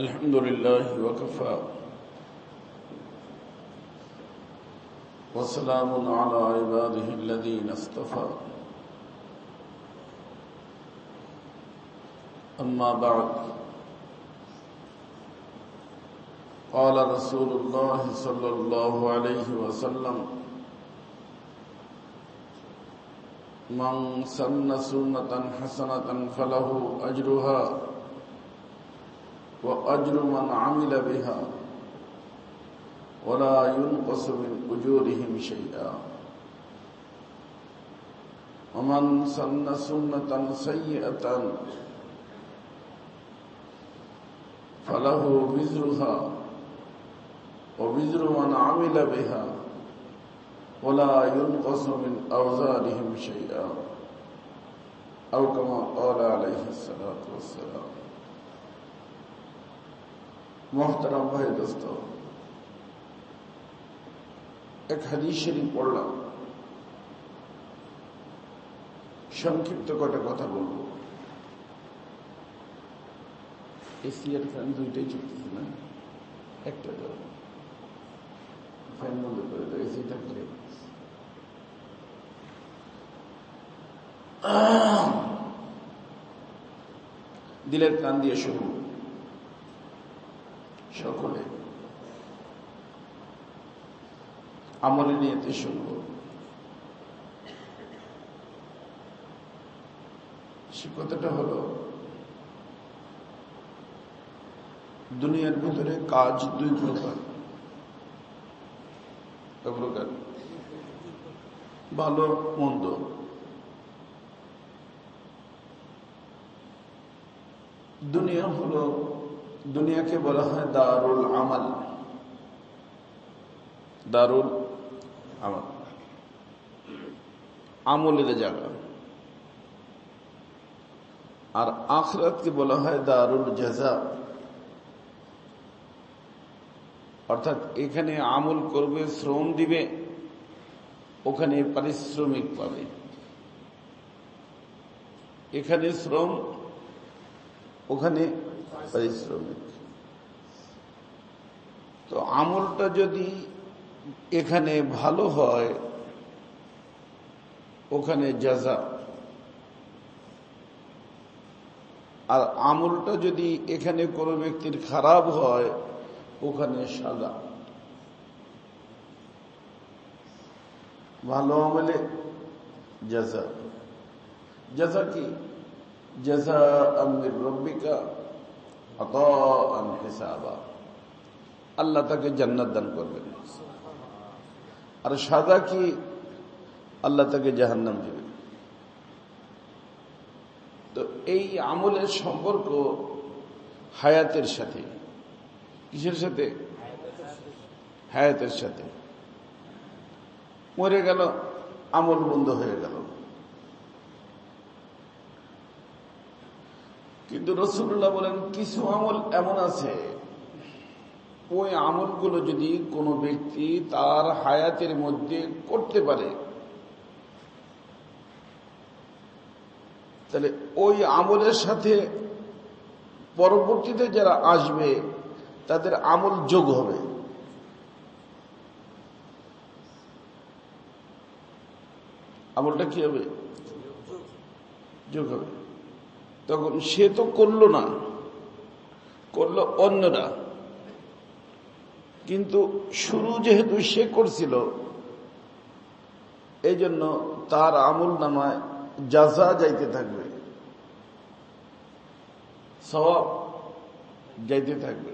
الحمد لله وكفى. وسلام على عباده الذين اصطفى. أما بعد. قال رسول الله صلى الله عليه وسلم من سن سنة حسنة فله أجرها وأجر من عمل بها ولا ينقص من أجورهم شيئا. ومن سن سنة سيئة فله وزرها ووزر من عمل بها ولا ينقص من أوزارهم شيئا. أو كما قال عليه الصلاة والسلام. মোহতারাম ভাই দোস্ত এক হাদিস পড়লাম। সংক্ষিপ্ত কটা কথা বলব। এসি আর ফ্যান দুইটাই চলতেছে না? একটা দাও ফ্যান বন্ধ করে দাও, এসি থাকলে। দিলের কান দিয়ে শুরু সকলে। আমলে নিয়েতে শুনব। সে কথাটা হলো, দুনিয়ার ভিতরে কাজ দুই প্রকার। প্রকার ভালো, মন্দ। দুনিয়া হলো দুনিয়াকে বলা হয় দারুল আমাল। দারুল আমাল। আমলের জায়গা। আর আখরাতকে বলা হয় দারুল জাজা। অর্থাৎ এখানে আমল করবে, শ্রম দিবে, ওখানে পারিশ্রমিক পাবে। এখানে শ্রম, ওখানে পারিশ্রমিক। তো আমলটা যদি এখানে ভালো হয়, ওখানে যাজা আর আমলটা যদি এখানে কোনো ব্যক্তির খারাপ হয়, ওখানে সাজা। ভালো আমলে যাজা যাজা কি? যাজা আমির রব্বিকা আল্লাহ তাকে জান্নাত দান করবেন। আর সাদা কি? আল্লাহ তাকে জাহান্নাম দেবেন। তো এই আমলের সম্পর্ক হায়াতের সাথে। কিসের সাথে? হায়াতের সাথে। মরে গেল, আমল বন্ধ হয়ে গেল। কিন্তু রসুল্লাহ বলেন, কিছু আমল এমন আছে। ওই আমলগুলো যদি কোনো ব্যক্তি তার হায়াতের মধ্যে করতে পারে, তাহলে ওই আমলের সাথে পরবর্তীতে যারা আসবে, তাদের আমল যোগ হবে। আমলটা কি হবে? যোগ হবে। তখন সে তো করল না, করল অন্যরা কিন্তু শুরু যেহেতু সে করছিল এই জন্য তার আমল নামায় যাজা যাইতে থাকবে সব যাইতে থাকবে।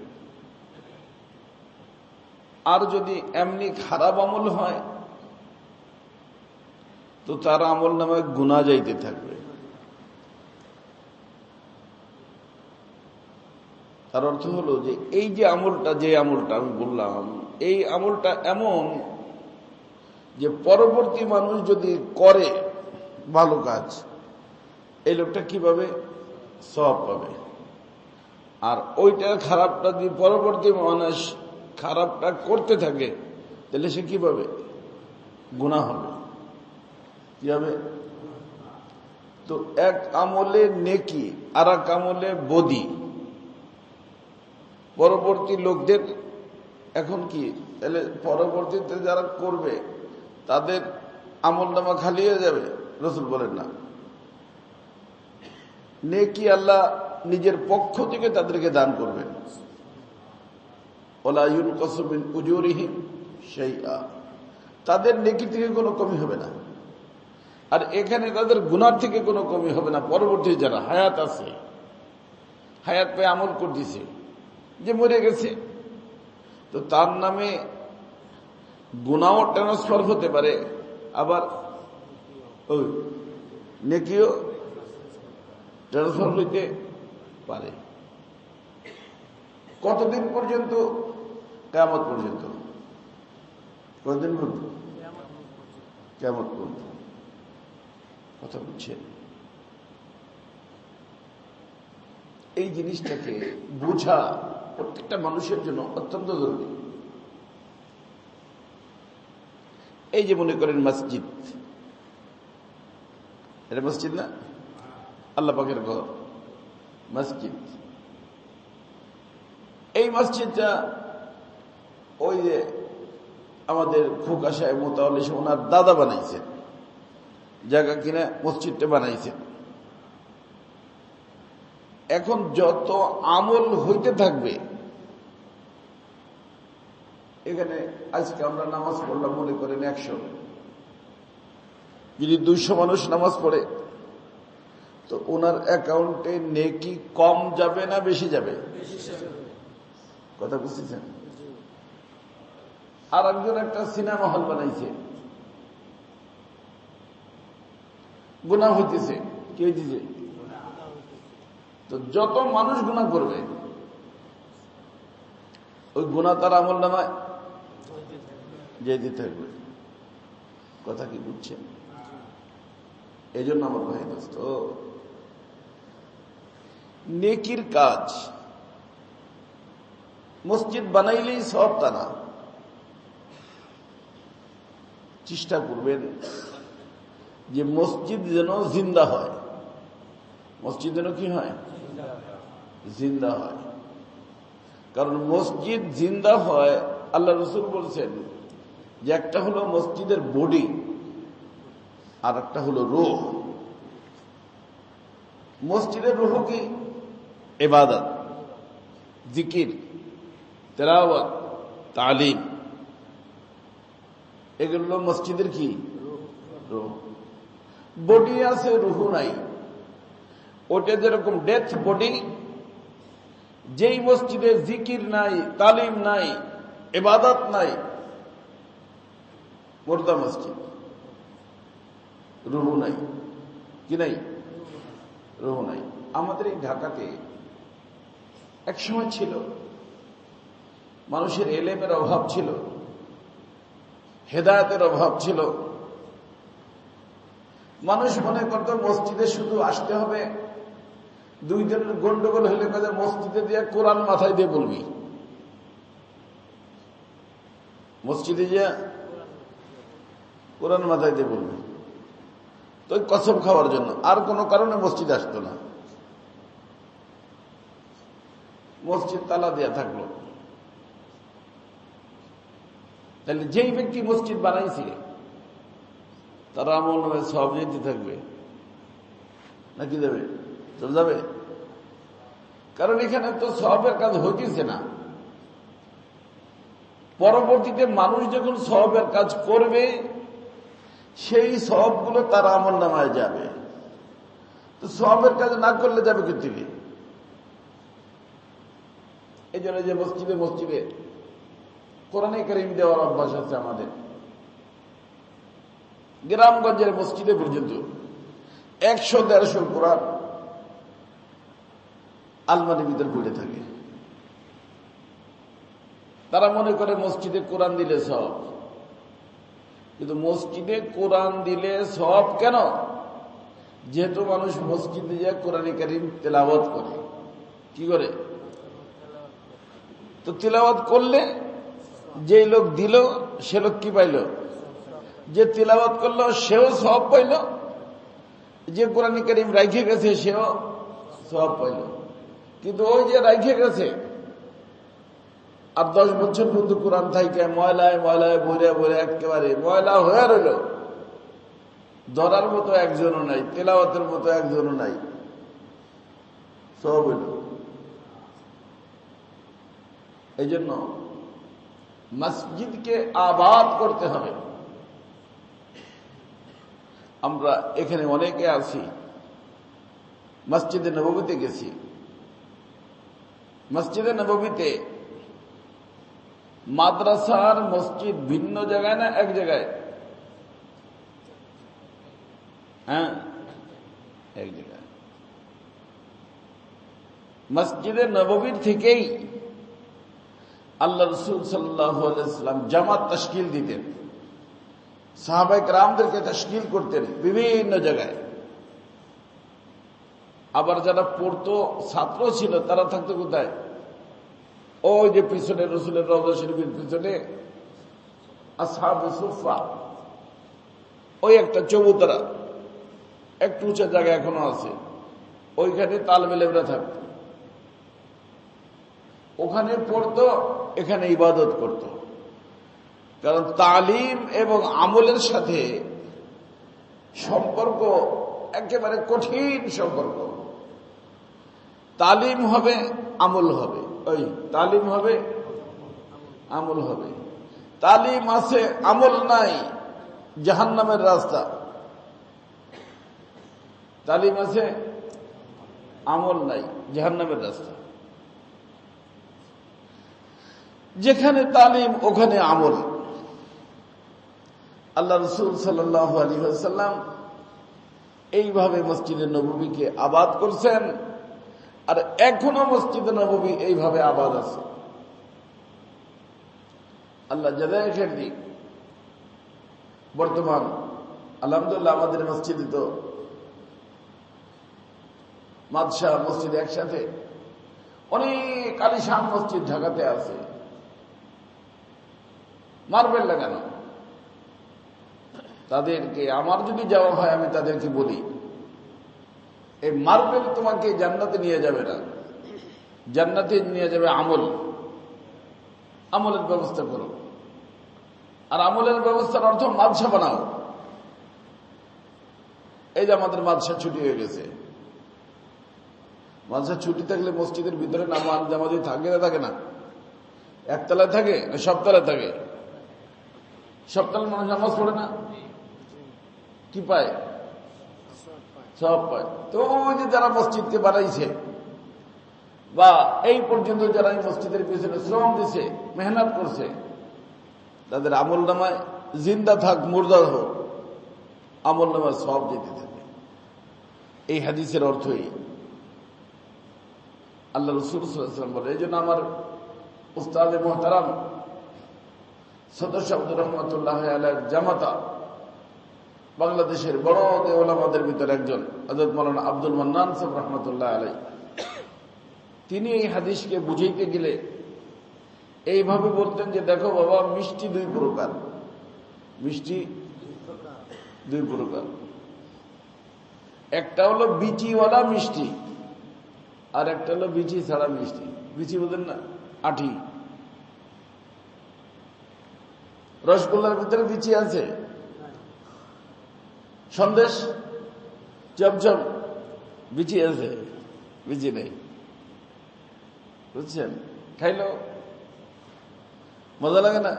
আর যদি এমনি খারাপ আমল হয়, তো তার আমল নামায় গুণা যাইতে থাকবে। তার অর্থ হলো যে এই যে আমলটা যে আমলটা আমি বললাম, এই আমলটা এমন যে পরবর্তী মানুষ যদি করে ভালো কাজ, এই লোকটা কীভাবে? সব পাবে। আর ওইটা খারাপটা যদি পরবর্তী মানুষ খারাপটা করতে থাকে, তাহলে সে কি পাবে গুণা হবে। কি হবে তো এক আমলে নেকি আর এক আমলে বদি। পরবর্তী লোকদের এখন কি? তাহলে পরবর্তীতে যারা করবে, তাদের আমল নামা খালি হয়ে যাবে, রসুল বলেন না। নেকি আল্লাহ নিজের পক্ষ থেকে তাদেরকে দান করবেন। ওলায়ুল কসমিন উজুরিহীন সেই তাদের নেকি থেকে কোনো কমি হবে না। আর এখানে তাদের গুনার থেকে কোনো কমি হবে না। পরবর্তী যারা হায়াত আছে, হায়াত পেয়ে আমল করতেছে। যে মরে গেছে। তো তার নামে গুণাও ট্রান্সফার হতে পারে। আবার ওই নেকিও ট্রান্সফার হইতে পারে। কতদিন পর্যন্ত? কেমত পর্যন্ত। কতদিন পর্যন্ত? কেমত পর্যন্ত। কথা বুঝছেন? এই জিনিসটাকে বোঝা প্রত্যেকটা মানুষের জন্য অত্যন্ত জরুরি। এই যে মনে করেন মসজিদ, এটা মসজিদ না? আল্লাহ পাকের ঘর, মসজিদ। এই মসজিদটা ওই যে আমাদের খোকা সাহেব মোতালে ওনার দাদা বানাইছেন, জায়গা কিনা মসজিদটা বানাইছেন। এখন যত আমল হইতে থাকবে এখানে আজকে আমরা নামাজ পড়লাম মনে করেন একশো। যদি দুইশো মানুষ নামাজ পড়ে তো ওনার অ্যাকাউন্টে নেকি কম যাবে না বেশি যাবে? কথা বুঝতেছেন? আর একজন একটা সিনেমা হল বানাইছে। গুণা হইতেছে কি হইতেছে? তো যত মানুষ গুণা করবে, ওই গুণা তার আমল নামায় যেতে থাকবে কথা কি বুঝছেন? এই জন্য আমার ভাই দোস্ত, নেকির কাজ, মসজিদ বানাইলেই সব তা না চেষ্টা করবেন যে মসজিদ যেন জিন্দা হয়। মসজিদ যেন কি হয়? জিন্দা হয়। কারণ মসজিদ জিন্দা হয়, আল্লাহ রসুল বলছেন যে একটা হলো মসজিদের বডি, আর একটা হলো রোহ। মসজিদের রোহ কি? এবাদত জিকির তেরাওয়াত তালিম। এগুলো মসজিদের কি? রোহ। বডি আছে, রুহু নাই। ওটা যেরকম ডেথ বডি যেই মসজিদে জিকির নাই, তালিম নাই এবাদত নাই, মোর্দা মসজিদ। রুহু নাই। কি নাই? রুহু নাই। আমাদের এই ঢাকাতে এক সময় ছিল, মানুষের এলেমের অভাব ছিল, হেদায়তের অভাব ছিল। মানুষ মনে করতো মসজিদে শুধু আসতে হবে দুই জনের গন্ডগোল হলে কাজে মসজিদে দিয়ে কোরআন মাথায় দিয়ে বলবি? মসজিদে যে কোরআন মাথায় দিয়ে বলবি। তো কসম খাওয়ার জন্য। আর কোনো কারণে মসজিদ আসতো না। মসজিদ তালা দেয়া থাকল। তাহলে যেই ব্যক্তি মসজিদ বানাইছে, তারা আমল নামে সব যেতে থাকবে। নাকি দেবে চলে যাবে? কারণ এখানে তো সবের কাজ হইতেছে না। পরবর্তীতে মানুষ যখন সবের কাজ করবে, সেই সবগুলো তার আমল নামায় যাবে। তো সবের কাজ না করলে যাবে কিন্তু এই জন্য যে মসজিদে মসজিদে কোরআনে করিম দেওয়ার অভ্যাস আছে আমাদের। গ্রামগঞ্জের মসজিদে পর্যন্ত একশো দেড়শো কোরআন আলমারি ভিতর পড়ে থাকে। তারা মনে করে মসজিদে কোরআন দিলে সব। কিন্তু মসজিদে কোরআন দিলে সব কেন? যেহেতু মানুষ মসজিদে যায় কোরআন কারিম তেলাওয়াত করে। কি করে? তো তেলাওয়াত করলে যে লোক দিল, সে লোক কি পাইল? যে তিলাবাত করল, সেও সব পাইল। যে কোরআন করিম রাইখে গেছে, সেও সব পাইল। কিন্তু ওই যে রাইখে গেছে। আর দশ বছর পর্যন্ত কোরআন থাইকে ময়লায় ময়লায় বলে বলে একেবারে ময়লা হয়ে রইল। ধরার মতো একজনও নাই, তেলাওয়াতের মতো একজনও নাই। সব হইল। এই জন্য মসজিদকে আবাদ করতে হবে। আমরা এখানে অনেকে আছি, মসজিদে নবমীতে গেছি। মসজিদে নবমীতে মাদ্রাসার মসজিদ ভিন্ন জায়গায় না এক জায়গায়? হ্যাঁ এক জায়গায়। মসজিদে নবমীর থেকেই আল্লাহ রসুল সাল্লাম জামাত তশকিল দিতেন। সাহাবাইক রামদেরকে তশকিল করতেন বিভিন্ন জায়গায়। আবার যারা পড়তো, ছাত্র ছিল, তারা থাকতো কোথায়? ওই যে পিছনে রসুলের রওজা শরীফের পিছনে। ওই একটা চবুতরা। একটু উঁচা জায়গা এখনও আছে। ওইখানে তালবেলেবরা থাকত। ওখানে পড়তো, এখানে ইবাদত করত। কারণ তালিম এবং আমলের সাথে সম্পর্ক একেবারে কঠিন সম্পর্ক। তালিম হবে, আমল হবে। ওই তালিম হবে, আমল হবে। তালিম আছে, আমল নাই, জাহান্নামের রাস্তা। তালিম আছে, আমল নাই, জাহান্নামের রাস্তা। যেখানে তালিম, ওখানে আমল। আল্লাহ রসুল সাল্লাহ আলী সাল্লাম এইভাবে মসজিদে নবীকে আবাদ করছেন। আর এখনও মসজিদে নবী এইভাবে আবাদ আছে। আল্লাহ খেলি বর্তমান আলহামদুলিল্লাহ আমাদের মসজিদে তো মাদশাহ মসজিদ একসাথে। অনেক আলিশান মসজিদ ঢাকাতে আছে। মার্বেল লাগানো তাদেরকে, আমার যদি যাওয়া হয় আমি তাদেরকে বলি। এই মার্বেল তোমাকে জান্নাতে নিয়ে যাবে না। জান্নাতে নিয়ে যাবে আমল। আমলের ব্যবস্থা করো। আর আমলের ব্যবস্থার অর্থ মাদশা বানাও। এই যে আমাদের মাদশা ছুটি হয়ে গেছে। মাদশা ছুটি থাকলে মসজিদের ভিতরে নামাজ জামাজি থাকে না থাকে না? একতলায় থাকে না সবতলায় থাকে? সবতলায় মানুষ নামাজ পড়ে না? কি পায়? সব পায় তো যে যারা মসজিদকে বানাইছে, বা এই পর্যন্ত যারা এই মসজিদের পিছনে শ্রম দিছে, মেহনত করছে, তাদের আমল নামায় জিন্দা থাক, মুর্দা হোক, আমল নামায় সব যেতে থাকে এই হাদিসের অর্থই আল্লাহ রসুলাম বলে এই জন্য আমার উস্তাদ মোহতারাম সদস্য আব্দুর রহমতুল্লাহ আলের জামাতা বাংলাদেশের বড় দেওলামাদের ভিতরে একজন আজাদ মৌলানা আব্দুল মান্নান সাহেব রহমতুল্লাহ আলাই তিনি এই হাদিসকে বুঝাইতে গেলে এইভাবে বলতেন যে, দেখো বাবা, মিষ্টি দুই প্রকার। মিষ্টি দুই প্রকার। একটা হলো বিচিওয়ালা মিষ্টি, আর একটা হলো বিচি ছাড়া মিষ্টি। বিচি বলতেন না, আঠি। রসগোল্লার ভিতরে বিচি আছে। সন্দেশ চমচম বিচি আছে বিচি নেই। বুঝছেন? খাইলো মজা লাগে না?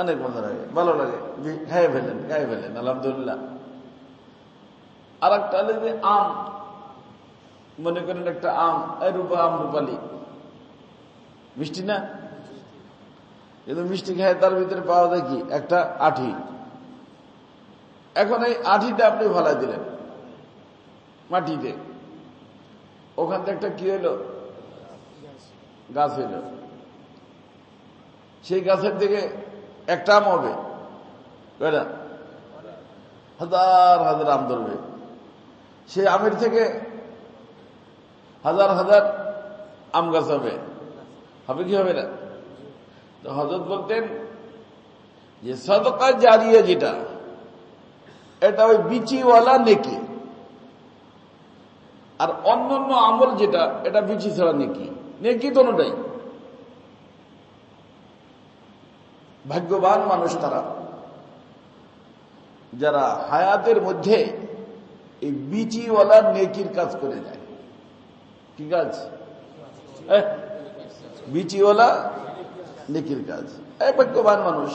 অনেক মজা লাগে, ভালো লাগে। খাইয়ে ফেলেন খাইয়ে ফেলেন, আলহামদুলিল্লাহ। আর একটা হলে যে আম, মনে করেন একটা আম রূপা আম রূপালি। মিষ্টি না? কিন্তু মিষ্টি খায় তার ভিতরে পাওয়া যায় কি? একটা আঠি। এখন এই আঠিটা আপনি ভালাই দিলেন, মাটিতে। ওখান থেকে একটা কি হলো গাছ হইল। সেই গাছের থেকে একটা আম হবে না? হাজার হাজার আম ধরবে। সেই আমের থেকে হাজার হাজার আম গাছ হবে। হবে কি হবে না? তো হজরত বলতেন, যে সদকা জারিয়া যেটা এটা ওই বিচিওয়ালা নেকি। আর অন্য অন্য আমল যেটা এটা বিচি ছাড়া নেকি নেকি দোনোটাই ভাগ্যবান মানুষ তারা। যারা হায়াতের মধ্যে এই বিচিওয়ালা নেকির কাজ করে যায়। কি কাজ? এহ, বিচিওয়ালা নেকির কাজ। এই ভাগ্যবান মানুষ।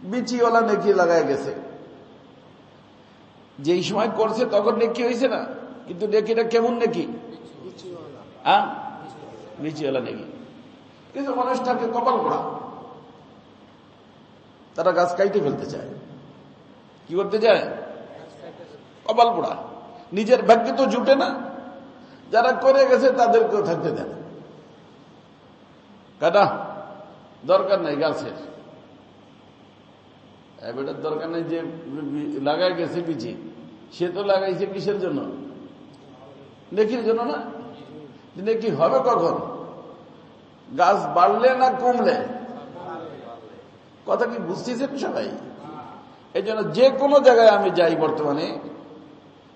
বিচিওয়ালা নেকি লাগায় গেছে। যেই সময় করছে, তখন নেকি হয়েছে না? কিন্তু নেকিটা কেমন নেকি? হ্যাঁ? বিচিওয়ালা নেকি। কিছু মানুষটাকে কপাল করা তারা গাছ কাইতে ফেলতে চায়। কি করতে চায়? কপাল পোড়া নিজের ভাগ্যে তো জুটে না। যারা করে গেছে, তাদেরকেও থাকতে দেন কাটা। দরকার নাই গাছের। এবারের দরকার নেই যে লাগাই গেছে, বিচি। সে তো লাগাইছে কিসের জন্য? নেকির জন্য না? নেকি হবে কখন? গাছ বাড়লে না কমলে? কথা কি বুঝতেছেন সবাই? এই জন্য যে কোনো জায়গায় আমি যাই বর্তমানে,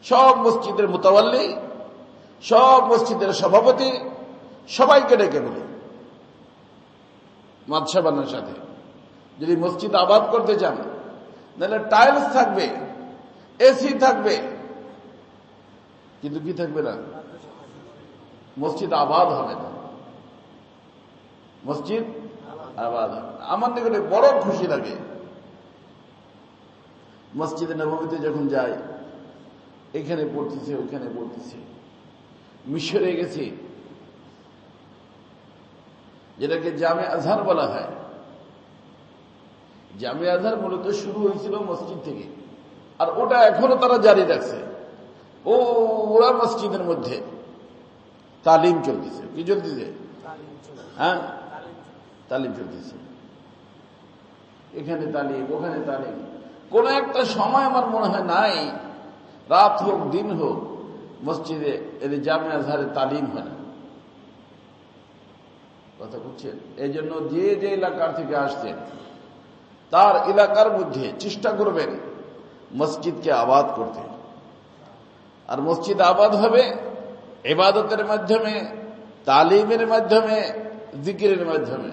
সব মসজিদের মোতাবাল্লি, সব মসজিদের সভাপতি, সবাইকে ডেকে বলি। মাদসাবানের সাথে। যদি মসজিদ আবাদ করতে চান, তাহলে টাইলস থাকবে। এসি থাকবে। কিন্তু কি থাকবে না? মসজিদ আবাদ হবে না। মসজিদ আবাদ আমার নিকটে বড় খুশি লাগে। মসজিদে নবমীতে যখন যায় এখানে পড়তেছে, ওখানে পড়তেছে। মিশরে গেছে। যেটাকে জামে আজহার বলা হয়। জামে আজহার মূলত শুরু হয়েছিল মসজিদ থেকে। আর ওটা এখনও তারা জারি রাখছে। ও ওরা মসজিদের মধ্যে তালিম চলতেছে। কি চলতেছে? হ্যাঁ? তালিম চলতেছে। এখানে তালিম, ওখানে তালিম। কোন একটা সময় আমার মনে হয় নাই, রাত হোক, দিন হোক, মসজিদে এদের জামে আজহারে তালিম হয় না। কথা বুঝছেন? এই জন্য যে যে এলাকার থেকে আসছেন, তার এলাকার মধ্যে চেষ্টা করবেন মসজিদকে আবাদ করতে। আর মসজিদ আবাদ হবে এবাদতের মাধ্যমে, তালিমের মাধ্যমে, জিকিরের মাধ্যমে।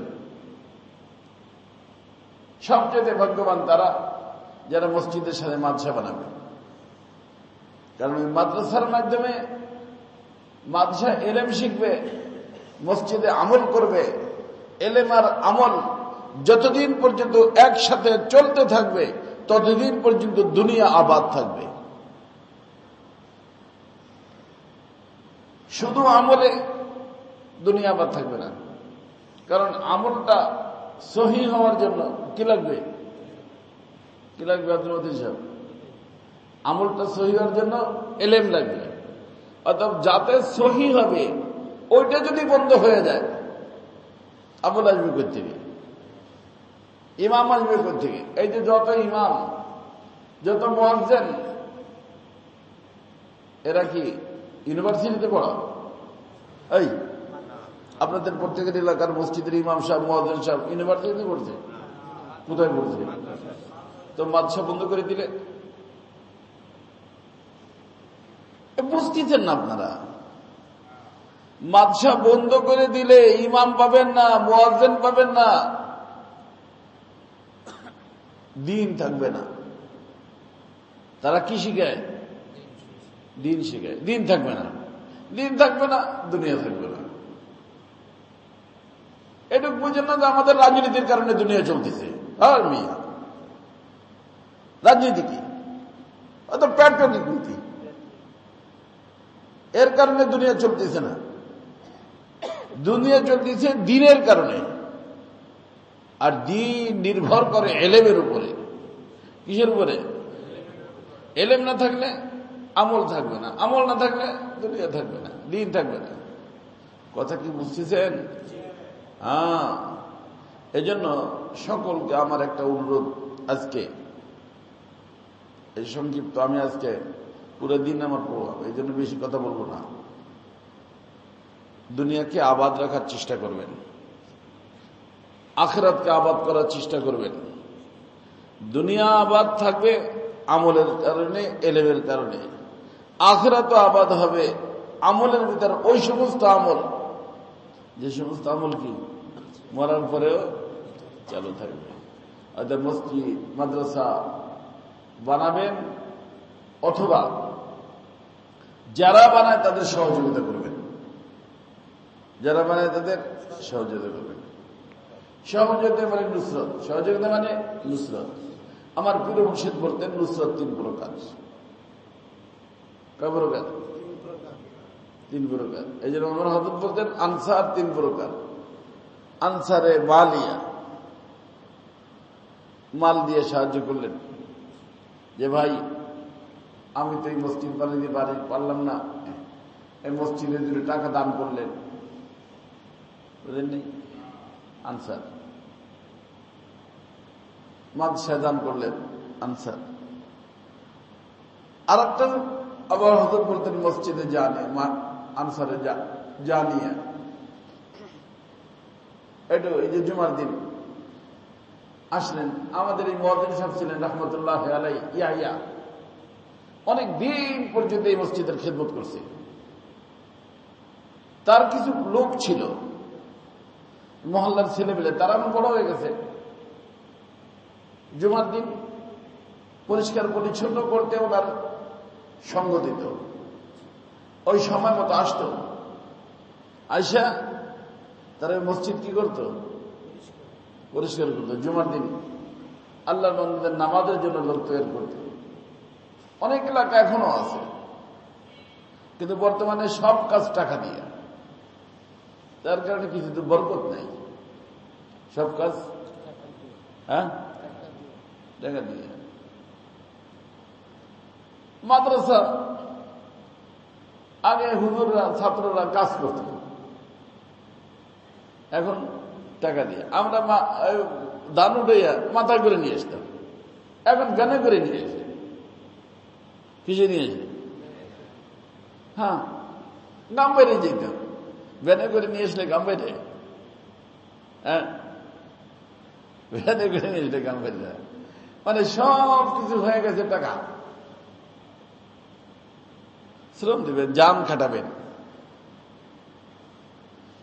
সবচেয়ে ভাগ্যবান তারা যারা মসজিদের সাথে মাদ্রাসা বানাবে। কারণ ওই মাদ্রাসার মাধ্যমে মাদ্রাসা এলেম শিখবে, মসজিদে আমল করবে, এলেম আর আমল যতদিন পর্যন্ত একসাথে চলতে থাকবে ততদিন পর্যন্ত দুনিয়া আবাদ থাকবে। শুধু আমলে দুনিয়া আবাদ থাকবে না। কারণ আমলটা সহি হওয়ার জন্য কি লাগবে? কি লাগবে আব্দুল মতিন সাহেব? আমলটা সহি হওয়ার জন্য এলেম লাগবে। অর্থাৎ যাতে সহি হবে, ওইটা যদি বন্ধ হয়ে যায়, আমল আসবে থেকে ইমাম আসবে থেকে এই যে যত ইমাম, যত মহাজেন এরা কি ইউনিভার্সিটিতে পড়া? এই, আপনাদের প্রত্যেকের এলাকার মসজিদের ইমাম সাহেব মহাজন সাহেব ইউনিভার্সিটিতে পড়ছে? কোথায় পড়ছে? তো মাদ্রাসা বন্ধ করে দিলে? বুঝতেছেন না আপনারা? মাদশা বন্ধ করে দিলে ইমাম পাবেন না, মোয়াজ্জেন পাবেন না। দিন থাকবে না। তারা কি শিখায়? দিন শিখায়। দিন থাকবে না। দিন থাকবে না, দুনিয়া থাকবে না। এটুকু বুঝেন না যে আমাদের রাজনীতির কারণে দুনিয়া চলতেছে। আর মিয়া। রাজনীতি কি? অত প্যাট্রোলিক নীতি। এর কারণে দুনিয়া চলতেছে না। দুনিয়া চলতেছে দিনের কারণে। আর দিন নির্ভর করে এলেমের উপরে। কিসের উপরে? এলেম না থাকলে আমল থাকবে না। আমল না থাকলে দুনিয়া থাকবে না, দিন থাকবে না। কথা কি বুঝতেছেন? হ্যাঁ। এজন্য সকলকে আমার একটা অনুরোধ আজকে। এই সংক্ষিপ্ত আমি আজকে পুরো দিন আমার প্রভাব, এই জন্য বেশি কথা বলব না। দুনিয়াকে আবাদ রাখার চেষ্টা করবেন। আখরাতকে আবাদ করার চেষ্টা করবেন। দুনিয়া আবাদ থাকবে আমলের কারণে, এলেমের কারণে। আখরাতও আবাদ হবে আমলের ভিতরে ওই সমস্ত আমল। যে সমস্ত আমল কি? মরার পরেও চালু থাকবে। অর্থাৎ মসজিদ, মাদ্রাসা বানাবেন অথবা যারা বানায় তাদের সহযোগিতা করবেন। যারা বানায় তাদের সহযোগিতা করবেন। সহযোগিতা মানে নুসরত। সহযোগিতা মানে নুসরত। আমার প্রিয় মুর্শিদ বলতেন, নুসরত তিন প্রকার। কয় প্রকার? তিন প্রকার। এই জন্য আমার হজরত বলতেন, আনসার তিন প্রকার। আনসারে মালিয়া মাল দিয়ে সাহায্য করলেন। যে ভাই, আমি তো এই মসজিদ বানিয়ে পারি পারলাম না। এই মসজিদে দুটো টাকা দান করলেন। বুঝলেন আনসার। মাদশাহ দান করলেন, আনসার। আর একটা আবার হজর বলতেন মসজিদে জানে আনসারে জানিয়ে। এটা এই যে জুমার দিন। আসলেন, আমাদের এই মহাদিন সাহেব ছিলেন রহমতুল্লাহ আলাই ইয়া ইয়া অনেক দিন পর্যন্ত এই মসজিদের খেদমত করছে। তার কিছু লোক ছিল, মহল্লার ছেলেমেলে তারা এমন বড় হয়ে গেছে। জুমার দিন পরিষ্কার পরিচ্ছন্ন করতে ওনার সঙ্গ দিত। ওই সময় মতো আসতো। আইসা তারা মসজিদ কি করত? পরিষ্কার করতো। জুমার দিন আল্লাহ বন্ধুদের নামাজের জন্য লোক তৈরি করত। অনেক এলাকা এখনও আছে। কিন্তু বর্তমানে সব কাজ টাকা দিয়ে। তার কারণে কিছু তো বরকত নেই। সব কাজ হ্যাঁ? টাকা দিয়ে। মাদ্রাসা, আগে হুজুররা, ছাত্ররা কাজ করত। এখন টাকা দিয়ে। আমরা দান উঠাইয়া মাথা করে নিয়ে আসতাম। এখন গানে করে নিয়ে আসি। কিসে নিয়ে আসি? হ্যাঁ গাম বাইরে যেতাম ভ্যানে করে নিয়ে আসলে গাম বাইরে হ্যাঁ ভ্যানে করে নিয়ে আসলে গাম বাইরে মানে সব কিছু হয়ে গেছে টাকা। শ্রম দিবেন, জাম খাটাবেন।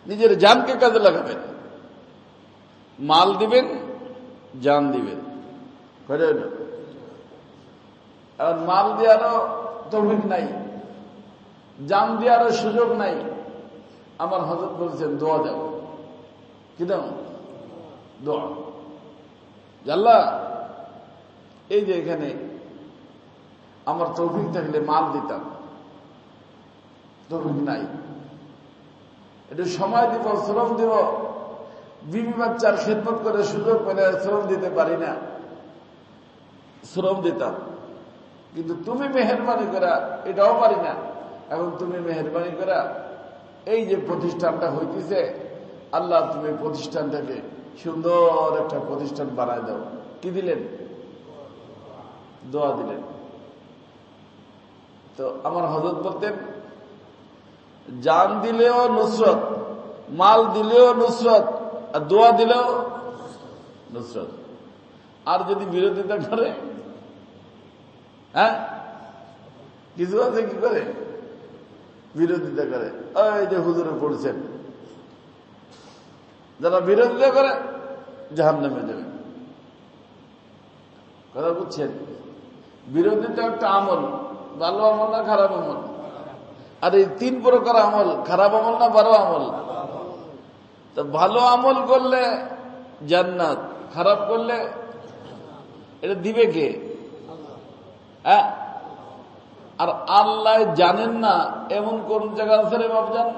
নিজের জামকে কাজে লাগাবেন। মাল দিবেন জান দিবেন। এখন মাল দেওয়ারও তৌফিক নাই। জান দেওয়ারও সুযোগ নাই। আমার হজরত বলছেন, দোয়া দেব কি দোয়া। জাল্লা? এই যে এখানে আমার তৌফিক থাকলে মাল দিতাম। তৌফিক নাই। একটু সময় দিব, শ্রম দিব। বিবি বাচ্চার খেদমত করে সুযোগ পেলে শ্রম দিতে পারি না। শ্রম দিতাম। কিন্তু তুমি মেহরবানি করা, এটাও পারি না। এখন তুমি মেহরবানি করা, এই যে প্রতিষ্ঠানটা হইতেছে, আল্লাহ তুমি প্রতিষ্ঠানটাকে সুন্দর একটা প্রতিষ্ঠান বানায় দাও। কি দিলেন? দোয়া দিলেন। তো আমার হজরত বলতেন, জান দিলেও নুসরত, মাল দিলেও নুসরত, আর দোয়া দিলেও নুসরত। আর যদি বিরোধিতা করে হ্যাঁ? কিছু আছে কি করে? বিরোধিতা করে। ওই যে হুজুরে পড়ছেন। যারা বিরোধিতা করে জাহান নামে যাবে। কথা বুঝছেন? বিরোধিতা একটা আমল, ভালো আমল না খারাপ আমল? আর এই তিন প্রকার আমল, খারাপ আমল না ভালো আমল? তো ভালো আমল করলে জান্নাত, খারাপ করলে এটা দিবে কে? হ্যাঁ? আর আল্লাহ জানেন না এমন কোন জায়গা আছে রে বাবজান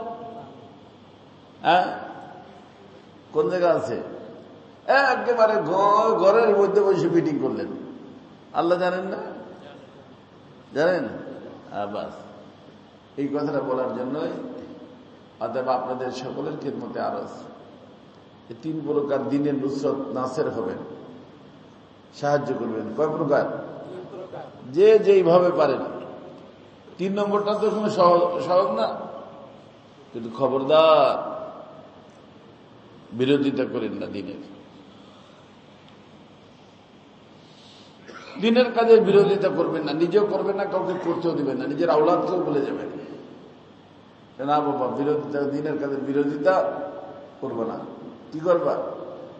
হ্যাঁ? কোন জায়গা আছে? একেবারে ঘরের মধ্যে বসে মিটিং করলেন। আল্লাহ জানেন না? জানেন? বাস এই কথাটা বলার জন্যই অতএব আপনাদের সকলের খেদমতে আরস এই তিন প্রকার দিনের নুসরত নাসের হবেন সাহায্য করবেন। কয় প্রকার? যে যেইভাবে পারেন তিন নম্বরটা তো কোনো সহজ না। কিন্তু খবরদার বিরোধিতা করেন না দিনের। দিনের কাজে বিরোধিতা করবেন না, নিজেও করবেন না, কাউকে করতেও দিবেন না, নিজের আওলাদকেও বলে যাবেন। না বাবা, বিরোধিতা, দিনের কাজে বিরোধিতা করব না। কি করবা?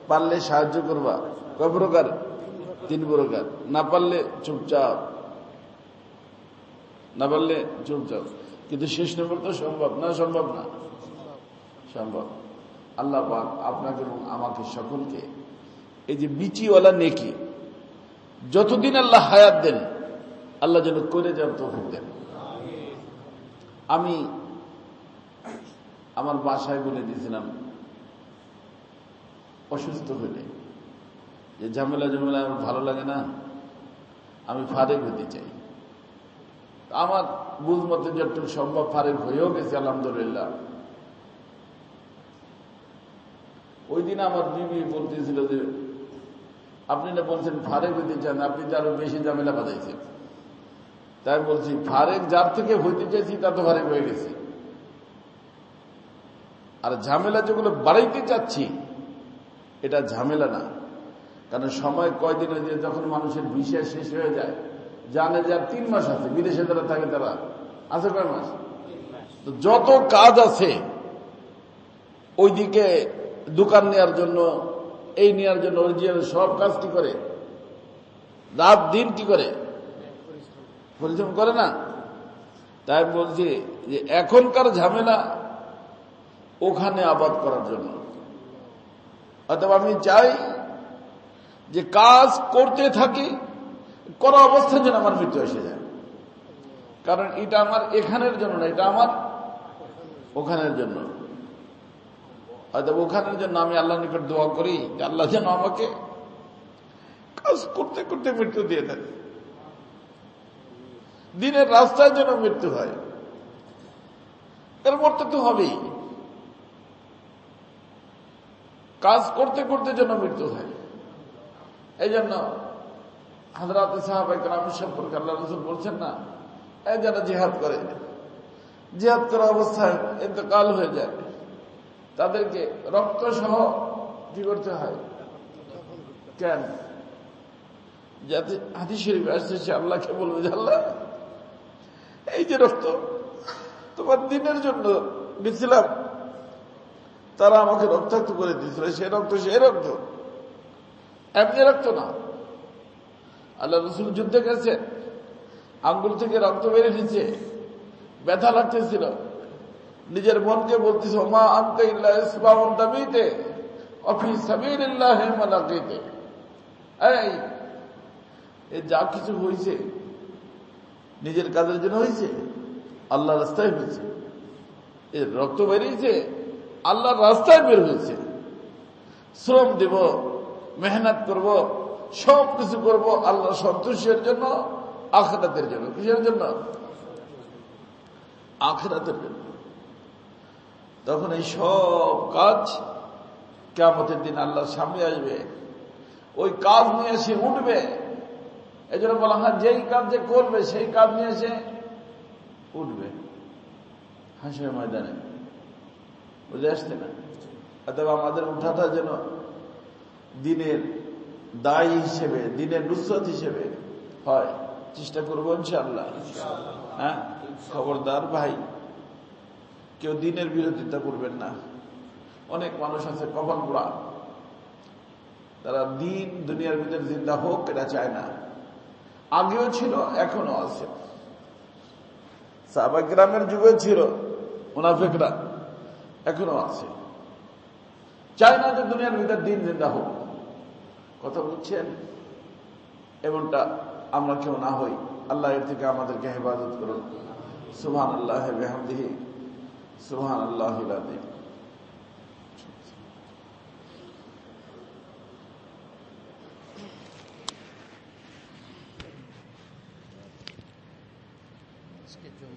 পারলে সাহায্য করবা। কয় প্রকার? তিন প্রকার। না পারলে চুপচাপ। না পারলে চুপচাপ। কিন্তু শেষ নম্বর তো সম্ভব না সম্ভব না? সম্ভব। আল্লাহ আপনাকে এবং আমাকে সকলকে এই যে বিচিওয়ালা নেকি যতদিন আল্লাহ হায়াত দেন, আল্লাহ যেন করে যান তৌফিক দেন। আমি আমার বাসায় বলে দিয়েছিলাম, অসুস্থ হলে যে ঝামেলা ঝামেলা আমার ভালো লাগে না, আমি ফারেক হতে চাই। আমার বুঝ মতে যতটুকু সম্ভব ফারেক হয়েও গেছে, আলহামদুলিল্লাহ। ওই দিন আমার বিবি বলতেছিল যে আপনি না বলছেন ফারেক হইতে চান আপনি তো আরও বেশি ঝামেলা বাজাইছেন তাই বলছি ফারেক যার থেকে হইতে চাইছি তা তো ফারেক হয়ে গেছে। আর ঝামেলা যেগুলো বাড়াইতে চাচ্ছি এটা ঝামেলা না। কারণ সময় কয়দিন হয়ে যায় যখন মানুষের বিষয় শেষ হয়ে যায় জানে যে আর তিন মাস আছে বিদেশে যারা থাকে তারা আছে কয় মাস? তো যত কাজ আছে ওইদিকে দোকান নেওয়ার জন্য এই নেওয়ার জন্য অরিজিনাল সব কাজ কি করে? রাত দিন কি করে? পরিশ্রম করে না? তাই বলছি যে এখনকার ঝামেলা ওখানে আবাদ করার জন্য। অথবা আমি চাই যে কাজ করতে থাকি, করা অবস্থায় যেন আমার মৃত্যু এসে যায়। কারণ এটা আমার এখানের জন্য না, এটা আমার ওখানের জন্য। হয়তো ওখানের জন্য আমি আল্লাহ নিকট দোয়া করি যে আল্লাহ যেন আমাকে কাজ করতে করতে মৃত্যু দিয়ে দেন। দিনের রাস্তায় যেন মৃত্যু হয়। এর মরতে তো হবেই। কাজ করতে করতে যেন মৃত্যু হয়। এই জন্য হাজরাত সাহাবাইকার সম্পর্কে আল্লাহ রসুল বলছেন না এই যারা জিহাদ করে, জিহাদ করা অবস্থায় ইন্তকাল হয়ে যায়। তাদেরকে রক্ত সহ কি করতে হয়। কেন? যাতে হাতি শরীফ আসছে, সে আল্লাহকে বলবে আল্লাহ, এই যে রক্ত, তোমার দিনের জন্য গেছিলাম তারা আমাকে রক্তাক্ত করে দিয়েছিল, সে রক্ত সে রক্ত। এমনি রক্ত না। আল্লাহ রসুল যুদ্ধে গেছে, আঙ্গুল থেকে রক্ত বেড়ে নিচ্ছে ব্যথা লাগতেছিল। নিজের মনকে বলতেছ মা আনতে ইসবাউন দাবিতে এ যা কিছু হয়েছে নিজের কাজের জন্য হয়েছে আল্লাহ রাস্তায় হয়েছে এর রক্ত বেরিয়েছে, আল্লাহর রাস্তায় বের হয়েছে শ্রম দেব, মেহনত করব, সব কিছু করব আল্লাহ সন্তোষের জন্য, আখরাতের জন্য। কিসের জন্য? আখরাতের জন্য। তখন এই সব কাজ কেমতের দিন আল্লাহর সামনে আসবে। ওই কাজ নিয়ে এসে উঠবে। এই জন্য বলা হয়, যেই কাজ যে করবে, সেই কাজ নিয়ে এসে উঠবে। হাসির ময়দানে। বুঝে আসছে না? অথবা আমাদের উঠাটা যেন দিনের দায়ী হিসেবে, দিনের নুসরত হিসেবে হয়। চেষ্টা করব ইনশাল্লাহ হ্যাঁ? খবরদার ভাই। কেউ দিনের বিরোধিতা করবেন না। অনেক মানুষ আছে কপাল পোড়া তারা দিন দুনিয়ার ভিতরে জিন্দা হোক, এটা চায় না। আগেও ছিল এখনও আছে। সাবা গ্রামের যুগে ছিল, মুনাফেকরা এখনও আছে। চায় না যে দুনিয়ার ভিতরে দিন জিন্দা হোক। কথা বুঝছেন? এমনটা আমরা কেউ না হই। আল্লাহ এর থেকে আমাদেরকে হেফাজত করুন। সুহান আল্লাহ বেহামদিহি সুহান আল্লাহ আজকের